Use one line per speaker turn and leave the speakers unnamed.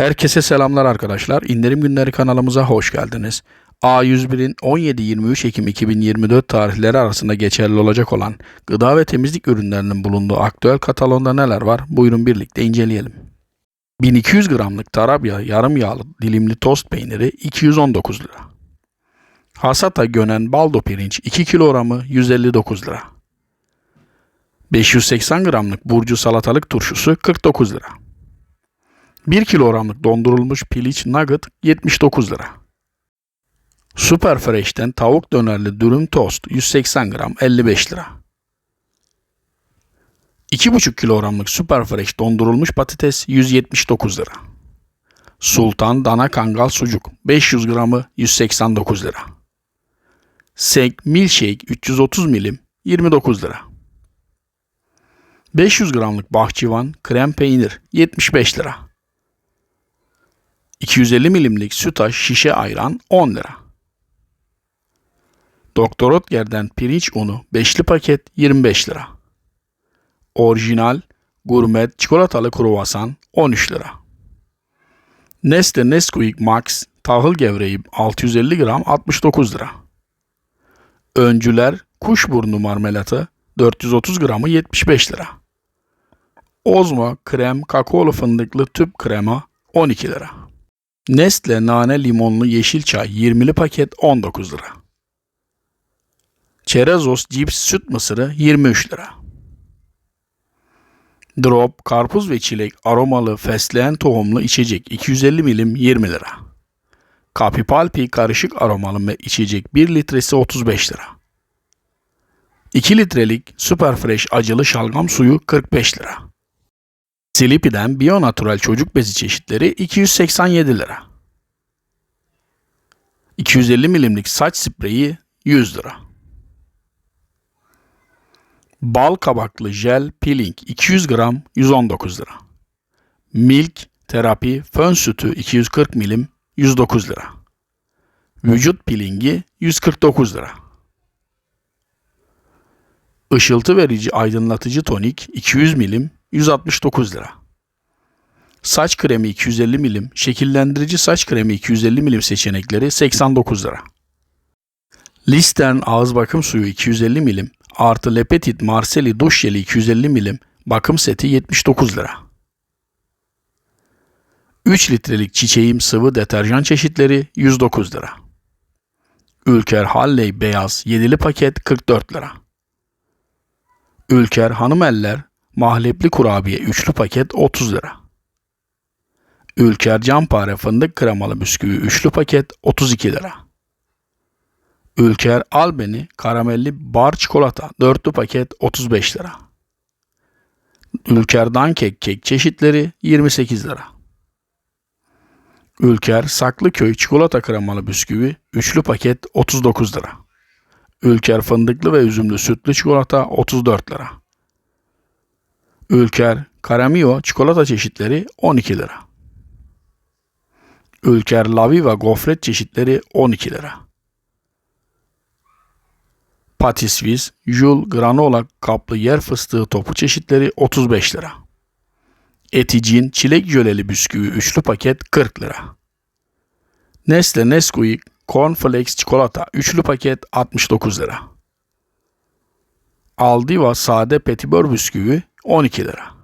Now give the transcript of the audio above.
Herkese selamlar arkadaşlar. İndirim günleri kanalımıza hoş geldiniz. A101'in 17-23 Ekim 2024 tarihleri arasında geçerli olacak olan gıda ve temizlik ürünlerinin bulunduğu aktüel katalonda neler var? Buyurun birlikte inceleyelim. 1200 gramlık tarabya yarım yağlı dilimli tost peyniri 219 lira. Hasata gönen baldo pirinç 2 kilogramı 159 lira. 580 gramlık burcu salatalık turşusu 49 lira. 1 kilogramlık dondurulmuş piliç nugget 79 lira. Super Fresh'ten tavuk dönerli dürüm tost 180 gram 55 lira. 2,5 kilogramlık Super Fresh dondurulmuş patates 179 lira. Sultan dana kangal sucuk 500 gramı 189 lira. Sek milkshake 330 milim 29 lira. 500 gramlık bahçıvan krem peynir 75 lira. 250 milimlik sütaş şişe ayran 10 lira. Doktor Otker'den pirinç unu beşli paket 25 lira. Orijinal gurmet çikolatalı kruvasan 13 lira. Nestle Nesquik Max tahıl gevreği 650 gram 69 lira. Öncüler kuşburnu marmelatı 430 gramı 75 lira. Ozmo krem kakaolu fındıklı tüp krema 12 lira. Nestle nane limonlu yeşil çay 20'li paket 19 lira. Çerezos cips süt mısırı 23 lira. Drop karpuz ve çilek aromalı fesleğen tohumlu içecek 250 milim 20 lira. Kapipalpi karışık aromalı içecek 1 litresi 35 lira. 2 litrelik Super Fresh acılı şalgam suyu 45 lira. Sleepy'den Bio Natural çocuk bezi çeşitleri 287 lira. 250 milimlik saç spreyi 100 lira. Bal kabaklı jel peeling 200 gram 119 lira. Milk terapi fön sütü 240 milim 109 lira. Vücut peelingi 149 lira. Işıltı verici aydınlatıcı tonik 200 milim 169 lira. Saç kremi 250 milim, şekillendirici saç kremi 250 milim seçenekleri 89 lira. Listern ağız bakım suyu 250 milim, artı Lepetit Marcelli duş jeli 250 milim, bakım seti 79 lira. 3 litrelik çiçeğim sıvı deterjan çeşitleri 109 lira. Ülker Halley beyaz 7'li paket 44 lira. Ülker Hanım Eller mahlepli kurabiye üçlü paket 30 lira. Ülker Campare fındık kremalı bisküvi üçlü paket 32 lira. Ülker Albeni karamelli bar çikolata dörtlü paket 35 lira. Ülker Dankek kek çeşitleri 28 lira. Ülker Saklıköy çikolata kremalı bisküvi üçlü paket 39 lira. Ülker fındıklı ve üzümlü sütlü çikolata 34 lira. Ülker Karamio çikolata çeşitleri 12 lira. Ülker Laviva gofret çeşitleri 12 lira. Patisviz, Jul granola kaplı yer fıstığı topu çeşitleri 35 lira. Eticin çilek jöleli bisküvi üçlü paket 40 lira. Nestle Nesquik Cornflakes çikolata üçlü paket 69 lira. Aldiva sade petibör bisküvi 12 lira.